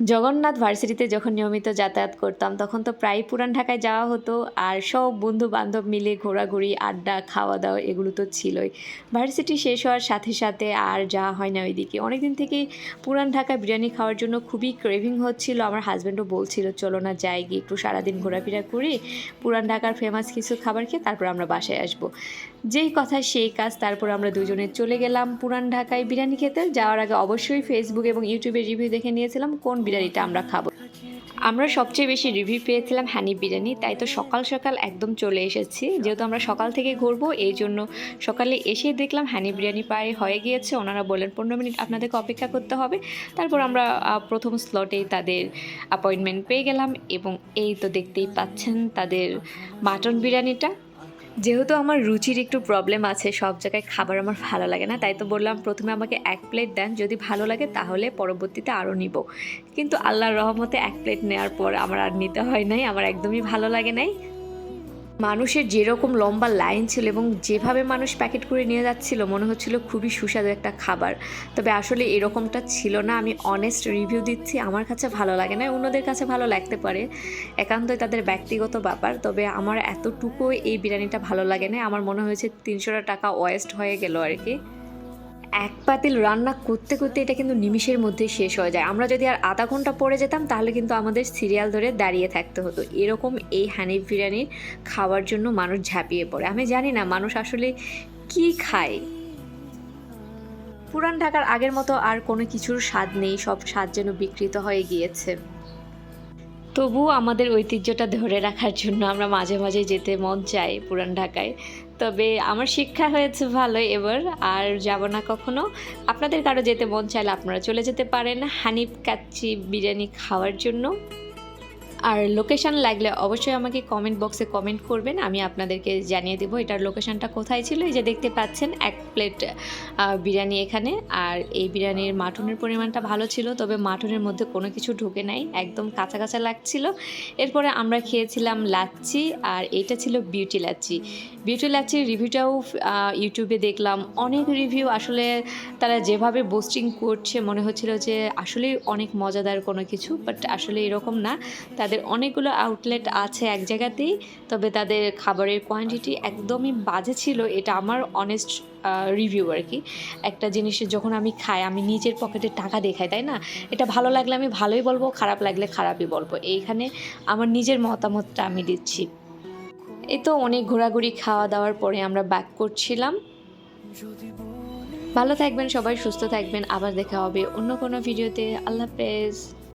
জগন্নাথ ভার্সিটিতে যখন নিয়মিত যাতায়াত করতাম, তখন তো প্রায় পুরান ঢাকায় যাওয়া হতো আর সব বন্ধু বান্ধব মিলে ঘোরাঘুরি, আড্ডা খাওয়া দাওয়া এগুলো তো ছিলই। ভার্সিটি শেষ হওয়ার সাথে সাথে আর যাওয়া হয় না ওইদিকে। অনেকদিন থেকেই পুরান ঢাকায় বিরিয়ানি খাওয়ার জন্য খুবই ক্রেভিং হচ্ছিল। আমার হাজব্যান্ডও বলছিল, চলো না, যাই গিয়ে একটু সারাদিন ঘোরাফেরা করি, পুরান ঢাকার ফেমাস কিছু খাবার খেয়ে তারপর আমরা বাসায় আসব। যেই কথা, সেই কাজ, তারপর আমরা দুজনে চলে গেলাম পুরান ঢাকায় বিরিয়ানি খেতে। যাওয়ার আগে অবশ্যই ফেসবুক এবং ইউটিউবে রিভিউ দেখে নিয়েছিলাম কোন বিরিয়ানিটা আমরা খাব। আমরা সবচেয়ে বেশি রিভিউ পেয়েছিলাম হানি বিরিয়ানি, তাই তো সকাল সকাল একদম চলে এসেছি। যেহেতু আমরা সকাল থেকে ঘুরবো, এই জন্য সকালে এসে দেখলাম হানি বিরিয়ানি প্রায় হয়ে গিয়েছে। ওনারা বললেন, পনেরো মিনিট আপনাদেরকে অপেক্ষা করতে হবে। তারপর আমরা প্রথম স্লটেই তাদের অ্যাপয়েন্টমেন্ট পেয়ে গেলাম এবং এই তো দেখতেই পাচ্ছেন তাদের মাটন বিরিয়ানিটা। যেহেতু আমার রুচির একটু প্রবলেম আছে, সব জায়গায় খাবার আমার ভালো লাগে না, তাই তো বললাম প্রথমে আমাকে এক প্লেট দেন, যদি ভালো লাগে তাহলে পরবর্তীতে আরও নিব। কিন্তু আল্লাহর রহমতে এক প্লেট নেওয়ার পর আমার আর নিতে হয় নাই, আমার একদমই ভালো লাগে নাই। মানুষের যেরকম লম্বা লাইন ছিল এবং যেভাবে মানুষ প্যাকেট করে নিয়ে যাচ্ছিল, মনে হচ্ছিল খুবই সুস্বাদু একটা খাবার। তবে আসলে এরকমটা ছিল না। আমি অনেস্ট রিভিউ দিচ্ছি, আমার কাছে ভালো লাগে না, অন্যদের কাছে ভালো লাগতে পারে। একান্তই তাদের ব্যক্তিগত ব্যাপার, তবে আমার এতটুকু এই বিরিয়ানিটা ভালো লাগে না আমার মনে হয়েছে তিনশোটা টাকা ওয়েস্ট হয়ে গেল আর কি। এক পাতিল রান্না করতে করতে এটা কিন্তু নিমিষের মধ্যে শেষ হয়ে যায়। আমরা যদি আর আধা ঘণ্টা পরে যেতাম, তাহলে কিন্তু আমাদের সিরিয়াল ধরে দাঁড়িয়ে থাকতে হতো। এরকম এই হানিফ বিরিয়ানি খাওয়ার জন্য মানুষ ঝাঁপিয়ে পড়ে। আমি জানি না মানুষ আসলে কি খায়। পুরান ঢাকার আগের মতো আর কোনো কিছুর স্বাদ নেই, সব স্বাদ যেন বিকৃত হয়ে গিয়েছে। তবুও আমাদের ঐতিহ্যটা ধরে রাখার জন্য আমরা মাঝে মাঝে যেতে মন চাই পুরান ঢাকায়। তবে আমার শিক্ষা হয়েছে ভালো এবার, আর যাব না কখনো। আপনাদের কারও যেতে মন চাইলে আপনারা চলে যেতে পারেন হানিফ কাচ্চি বিরিয়ানি খাওয়ার জন্য। আর লোকেশন লাগলে অবশ্যই আমাকে কমেন্ট বক্সে কমেন্ট করবেন, আমি আপনাদেরকে জানিয়ে দেবো এটার লোকেশানটা কোথায় ছিল। এই যে দেখতে পাচ্ছেন, এক প্লেট বিরিয়ানি এখানে, আর এই বিরিয়ানির মাটনের পরিমাণটা ভালো ছিল, তবে মাটনের মধ্যে কোনো কিছু ঢুকে নাই, একদম কাঁচা কাঁচা লাগছিল। এরপরে আমরা খেয়েছিলাম লাচ্ছি, আর এটা ছিল বিউটি লাচ্ছি। বিউটি লাচ্ছির রিভিউটাও ইউটিউবে দেখলাম, অনেক রিভিউ, আসলে তারা যেভাবে বোস্টিং করছে, মনে হচ্ছিল যে আসলেই অনেক মজাদার কোনো কিছু বাট আসলে এরকম না। তাদের অনেকগুলো আউটলেট আছে এক জায়গাতেই, তবে তাদের খাবারের কোয়ান্টিটি একদমই বাজে ছিল, এটা আমার অনেস্ট রিভিউ আর কি। একটা জিনিসের যখন আমি খাই, আমি নিজের পকেটে টাকা দেখাই তাই না? এটা ভালো লাগলে আমি ভালোই বলব, খারাপ লাগলে খারাপই বলব। এইখানে আমার নিজের মতামতটা আমি দিচ্ছি। এই তো অনেক ঘোরাঘুরি খাওয়া দাওয়ার পরে আমরা ব্যাক করছিলাম। ভালো থাকবেন সবাই, সুস্থ থাকবেন। আবার দেখা হবে অন্য কোনো ভিডিওতে আল্লাহ হাফেজ।